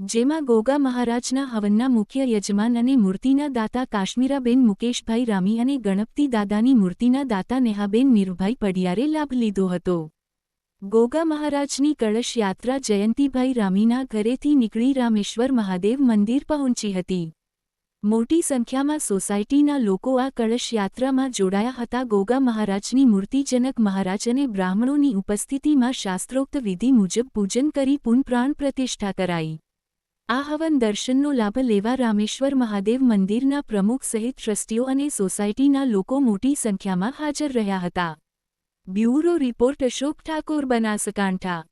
જેમાં ગોગા મહારાજના હવનના મુખ્ય યજમાન અને મૂર્તિના દાતા કાશ્મીરાબેન મુકેશભાઈ રામી અને ગણપતિ દાદાની મૂર્તિના દાતા નેહાબેન નીરુભાઈ પડિયારે લાભ લીધો હતો. ગોગા મહારાજની કળશ યાત્રા જયંતિભાઈ રામીના ઘરેથી નીકળી રામેશ્વર મહાદેવ મંદિર પહોંચી હતી. મોટી સંખ્યામાં સોસાયટીના લોકો આ કળશ યાત્રામાં જોડાયા હતા. ગોગા મહારાજની મૂર્તિજનક મહારાજ અને બ્રાહ્મણોની ઉપસ્થિતિમાં શાસ્ત્રોક્ત વિધિ મુજબ પૂજન કરી પુનપ્રાણ પ્રતિષ્ઠા કરાઈ. આ હવન દર્શનનો લાભ લેવા રામેશ્વર મહાદેવ મંદિરના પ્રમુખ સહિત ટ્રસ્ટીઓ અને સોસાયટીના લોકો મોટી સંખ્યામાં હાજર રહ્યા હતા. Bureau report Ashok Thakor, Banaskantha.